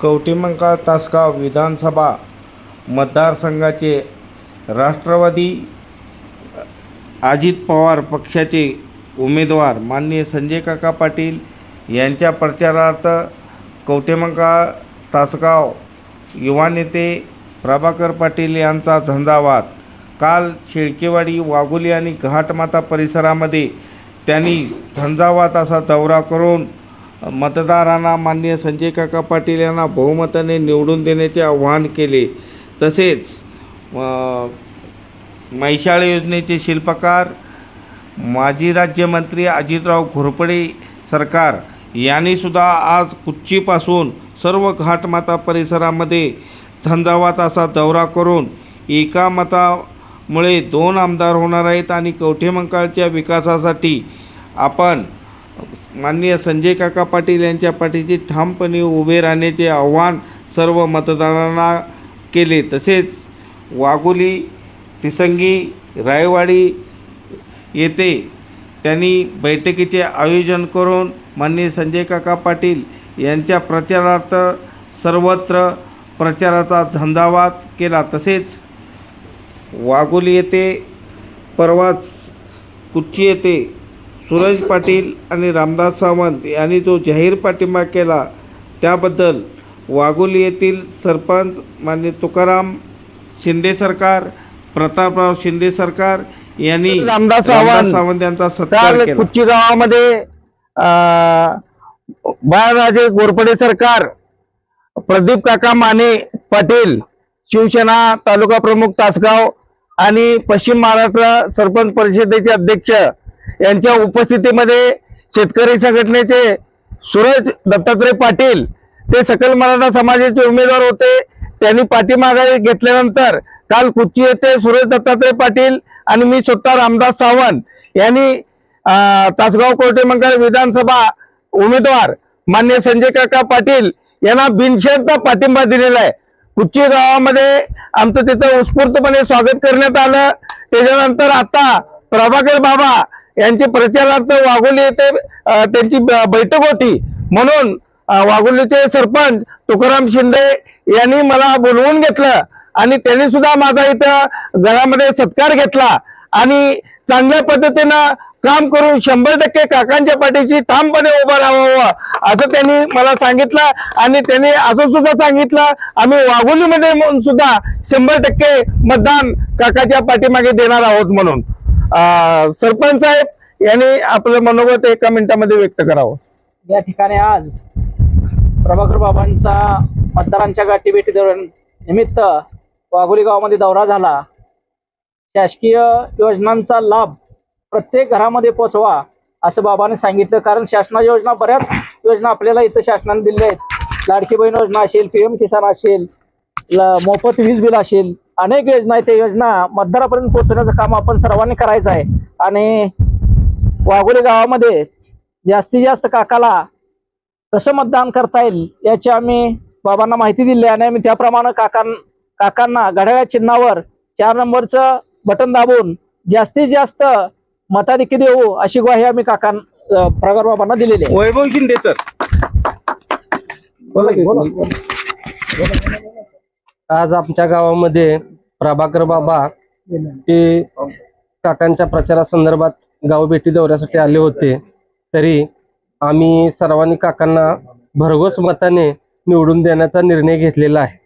कवटेमंकाळ तासगाव विधानसभा मतदारसंघाचे राष्ट्रवादी अजित पवार पक्षाचे उमेदवार माननीय संजय काका पाटील यांच्या प्रचारार्थ कवटेमंकाळ तासगाव युवा नेते प्रभाकर पाटील यांचा झंझावात. काल शेळकेवाडी वाघोली आणि घाटमाता परिसरामध्ये त्यांनी झंझावात असा दौरा करून मतदारांना माननीय संजय काका पाटील यांना बहुमताने निवडून देण्याचे आवाहन केले. तसेच मैशाळ योजनेचे शिल्पकार माजी राज्यमंत्री अजितराव घोरपडे सरकार यांनीसुद्धा आज कुच्चीपासून सर्व घाटमाता परिसरामध्ये झंझावात असा दौरा करून एका मतामुळे दोन आमदार होणार आहेत आणि कवठेमंकाळच्या विकासासाठी आपण माननीय संजय काका पाटील यांच्या पाठीशी ठामपणे उभे राहण्याचे आव्हान सर्व मतदारांना केले. तसेच वाघोली तिसंगी रायवाडी येथे त्यांनी बैठकीचे आयोजन करून माननीय संजय काका पाटील यांच्या प्रचारार्थ सर्वत्र प्रचाराचा झंझावात केला. तसेच वाघोली येथे परवाच कुच्ची येथे सूरज पाटील आणि रामदास सावंत यांनी जो जाहीर पाठिंबा केला त्याबद्दल वाघोली येथील सरपंच मान्य तुकाराम शिंदे सरकार प्रतापराव शिंदे सरकार यांनी रामदास सावंत सावंत यांचा सत्कार काल. कुच्ची गावामध्ये बाळराजे घोरपडे सरकार प्रदीप काका माने पाटील शिवसेना तालुका प्रमुख तासगाव आणि पश्चिम महाराष्ट्र सरपंच परिषदेचे अध्यक्ष यांच्या उपस्थितीमध्ये शेतकरी संघटनेचे सूरज दत्तात्रय पाटील ते सकल मराठा समाजाचे उमेदवार होते. त्यांनी पाठीमागे घेतल्यानंतर काल कुच्ची येथे सुरेश दत्तात्रय पाटील आणि मी स्वतः रामदास सावंत यांनी तासगाव कोर्टेमंगळ विधानसभा उमेदवार मान्य संजय काका पाटील यांना बिनशर्त पाठिंबा दिलेला आहे. कुच्ची गावामध्ये आमचं तिथं उत्स्फूर्तपणे स्वागत करण्यात आलं. त्याच्यानंतर आता प्रभाकर बाबा यांचे प्रचारार्थ वाघोली येथे त्यांची बैठक होती. म्हणून वाघोलीचे सरपंच तुकाराम शिंदे यांनी मला बोलवून घेतलं आणि त्यांनी सुद्धा माझा इथं घरामध्ये सत्कार घेतला आणि चांगल्या पद्धतीनं काम करून शंभर टक्के काकांच्या पाठीशी ठामपणे उभं राहावं असं त्यांनी मला सांगितलं आणि त्यांनी असं सुद्धा सांगितलं आम्ही वाघोलीमध्ये म्हणून सुद्धा शंभर टक्के मतदान काकाच्या पाठीमागे देणार आहोत म्हणून. सरपंच साहेब यांनी आपलं मनोगत एका मिनिटामध्ये व्यक्त करावं. या ठिकाणी आज प्रभाकर बाबांचा मतदारांच्या गाठीभेटी दौऱ्या निमित्त वाघोली गावामध्ये दौरा झाला. शासकीय योजनांचा लाभ प्रत्येक घरामध्ये पोचवा असं बाबांनी सांगितलं. कारण शासनाच्या योजना बऱ्याच योजना आपल्याला इथं शासनाने दिल्या आहेत. लाडकी बहीण योजना असेल पीएम किसान असेल मोफत वीज बिल असेल अनेक योजना आहेत. त्या योजना मतदारापर्यंत पोहोचण्याचं काम आपण सर्वांनी करायचं आहे. आणि वाघोली गावामध्ये जास्तीत जास्त काकाला कसं मतदान करता येईल याची आम्ही बाबांना माहिती दिली आहे. आणि आम्ही त्याप्रमाणे काकां काकांना घड्याळ्या चिन्हावर चार नंबरचं बटन दाबून जास्तीत जास्त मताधिक्य देऊ अशी ग्वाही आम्ही काकां प्रगार बाबांना दिलेली आहे. वैभव शिंदे सर. बोला की, बोला. आज आमच्या गावामध्ये प्रभाकर बाबा हे काकांच्या प्रचारासंदर्भात गावभेटी दौऱ्यासाठी आले होते. तरी आम्ही सर्वांनी काकांना भरघोस मताने निवडून देण्याचा निर्णय घेतलेला आहे.